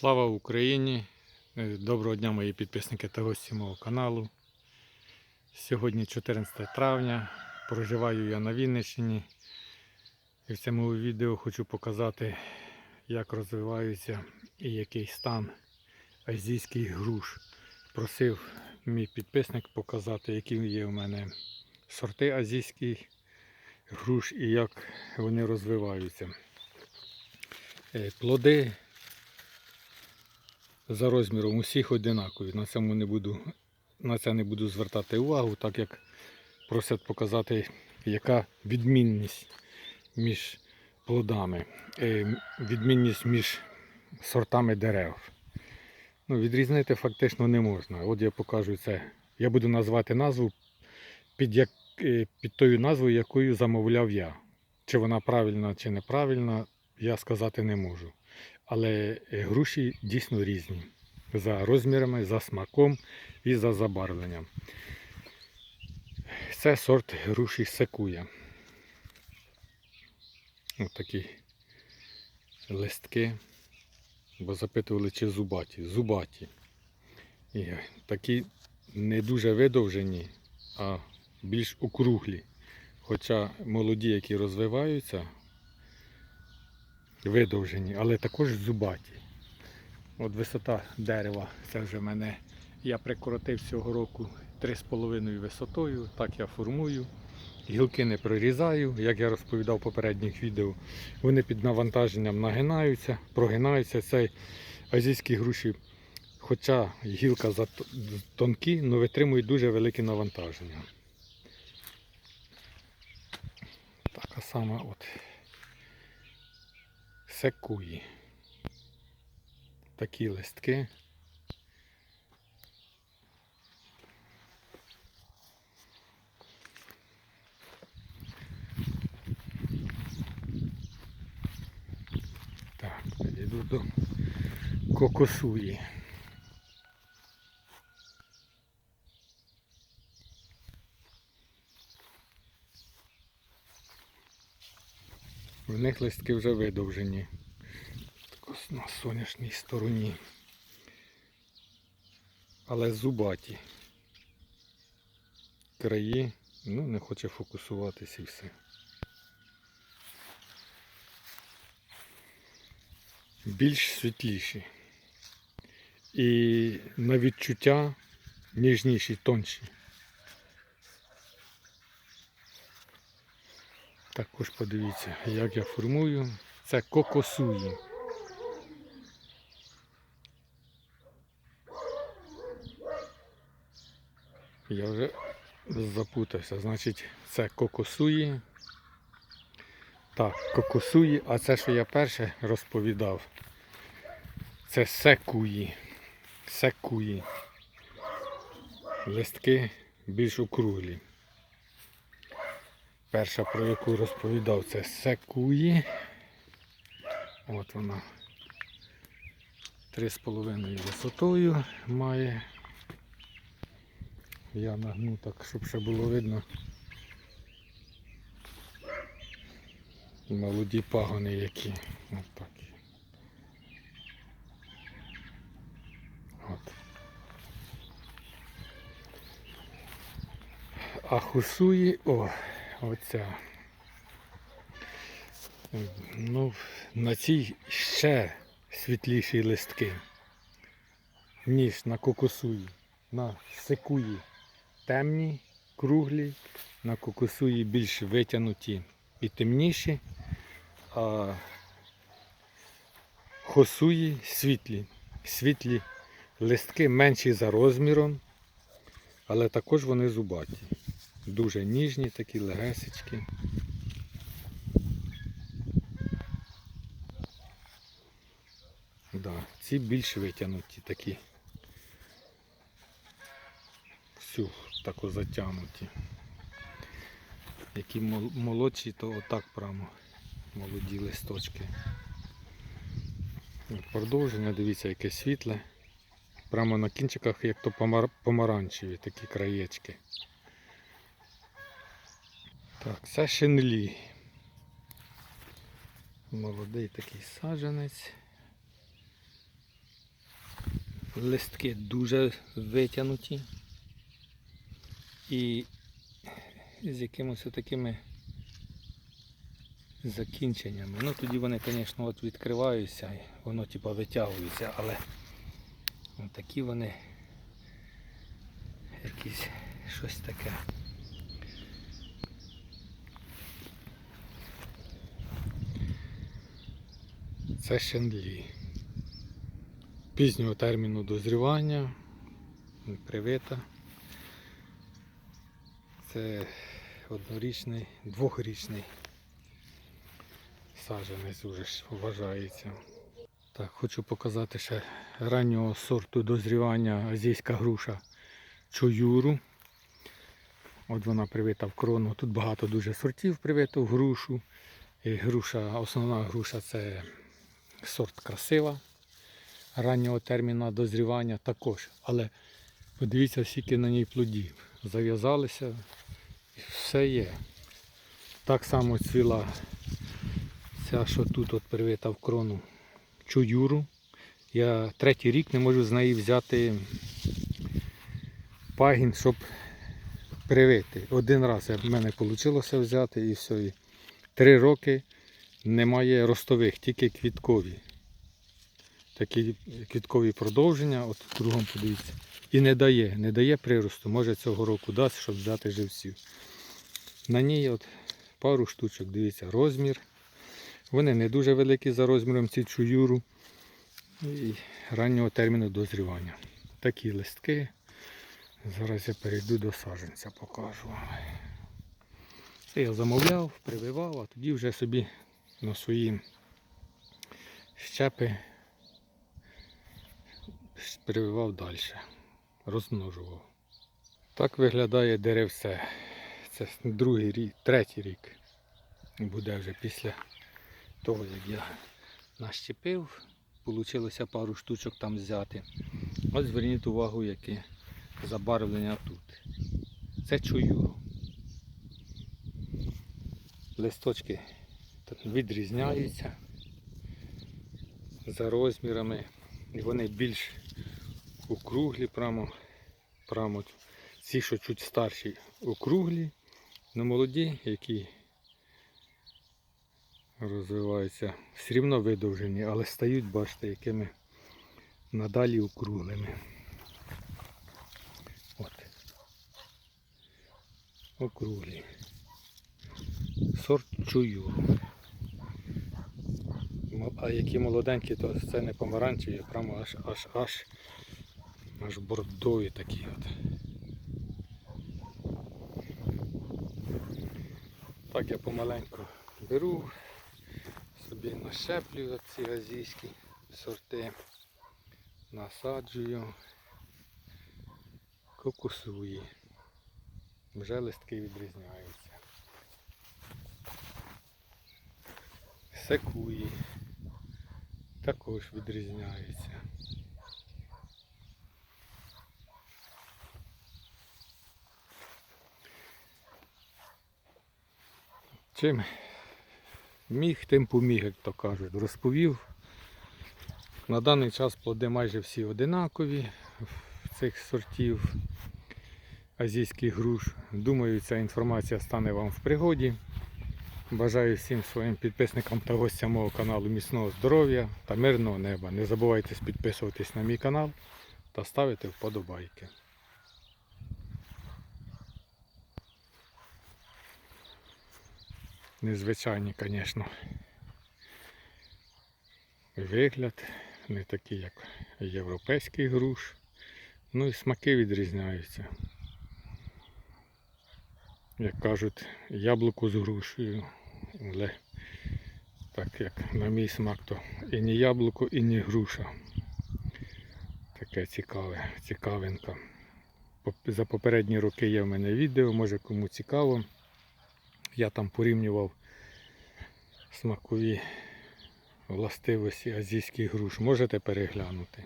Слава Україні! Е, Доброго дня, мої підписники та гості мого каналу. Сьогодні 14 травня. Проживаю я на Вінниччині. І в цьому відео хочу показати, як розвиваються і який стан азійських груш. Просив мій підписник показати, які є у мене сорти азійських груш і як вони розвиваються. Е, Плоди за розміром усіх одинакові. На цьому не буду, на це не буду звертати увагу, так як просять показати, яка відмінність між плодами, е, відмінність між сортами дерев. Ну, відрізнити фактично не можна. От я покажу це. Я буду назвати назву під, як, е, під тою назвою, якою замовляв я. Чи вона правильна, чи неправильна, я сказати не можу. Але е, груші дійсно різні. За розмірами, за смаком і за забарвленням. Це сорт груші секуя. Ось такі листки. Бо запитували, чи зубаті. Зубаті. І такі не дуже видовжені, а більш округлі. Хоча молоді, які розвиваються, видовжені, але також зубаті. От висота дерева, це вже мене. Я прикоротив цього року 3,5 висотою, так я формую. Гілки не прорізаю, як я розповідав в попередніх відео. Вони під навантаженням нагинаються, прогинаються. Цей азійські груші, хоча гілка тонкі, але витримують дуже велике навантаження. Така сама от секуї. Такі листки. Так, до кокосуї. В них листки вже видовжені. На сонячній стороні. Але зубаті. Краї, ну, не хоче фокусуватися і все. Більш світліші. І на відчуття ніжніші, тонші. Також подивіться, як я формую. Це кокосуї. Я вже запутався. Значить, це кокосуї. Так, кокосуї, а це, що я перше розповідав, це секуї. Секуї. Листки більш округлі. Перша, про яку розповідав, це секуї. От вона 3,5 висотою має. Я нагну так, щоб ще було видно. Молоді пагони які. Так. От. А хусуї, о, оця. Ну, на цій ще світліші листки, ніж на кокосуї. На секуї темні, круглі, на кокосуї більш витягнуті і темніші, а хосуї світлі. Світлі листки менші за розміром, але також вони зубаті. Дуже ніжні, такі легесечки. Да, ці більш витягнуті такі. Всю тако затягнуті. Які мол- молодші, то отак прямо молоді листочки. Продовження, дивіться, яке світле. Прямо на кінчиках, як то помар- помаранчеві такі краєчки. Так, це шинлі. Молодий такий саджанець. Листки дуже витягнуті і з якимось такими закінченнями. Ну тоді вони, звісно, от відкриваються, і воно типа витягується, але такі вони якісь щось таке. Це щендлі. Пізнього терміну дозрівання, привита. Це однорічний, двохрічний саджанець вже ж вважається. Так, хочу показати ще раннього сорту дозрівання азійська груша чоюру. От вона привита в крону. Тут багато дуже сортів привито в грушу. І груша, основна груша це сорт красива раннього терміну дозрівання також. Але подивіться, скільки на ній плодів. Зав'язалися все є. Так само цвіла ця, що тут от привита в крону чуюру. Я третій рік не можу з неї взяти пагін, щоб привити. Один раз в мене вийшло взяти і все. Три роки немає ростових, тільки квіткові. Такі квіткові продовження, от кругом подивіться. І не дає, не дає приросту. Може цього року дасть, щоб взяти живців. На ній от пару штучок, дивіться, розмір. Вони не дуже великі за розміром ці чуюру. І раннього терміну дозрівання. Такі листки. Зараз я перейду до саджанця, покажу. Це я замовляв, прививав, а тоді вже собі на свої щепи прививав далі, розмножував. Так виглядає деревце. Це другий рік, третій рік. Буде вже після того, як я нащепив. Получилося пару штучок там взяти. Ось зверніть увагу, яке забарвлення тут. Це чую. Листочки відрізняються за розмірами. І вони більш округлі, прямо, прямо ці, що чуть старші, округлі, але молоді, які розвиваються все рівно видовжені, але стають, бачите, якими надалі округлими. От. Округлі. Сорт чую. А які молоденькі, то це не помаранчеві, прямо аж аж аж аж бордові такі от. Так я помаленьку беру, собі нащеплюю ці азійські сорти, насаджую, кокосуї. Вже листки відрізняються. Секуї також відрізняються. Чим міг, тим поміг, як то кажуть, розповів. На даний час плоди майже всі одинакові цих сортів азійських груш. Думаю, ця інформація стане вам в пригоді. Бажаю всім своїм підписникам та гостям мого каналу міцного здоров'я та мирного неба. Не забувайте підписуватись на мій канал та ставити вподобайки. Незвичайні, звісно. Вигляд, не такий, як європейський груш. Ну і смаки відрізняються. Як кажуть, яблуко з грушею. Але так як на мій смак, то і не яблуко, і не груша. Таке цікаве, цікавинка. За попередні роки є в мене відео, може кому цікаво. Я там порівнював смакові властивості азійських груш. Можете переглянути.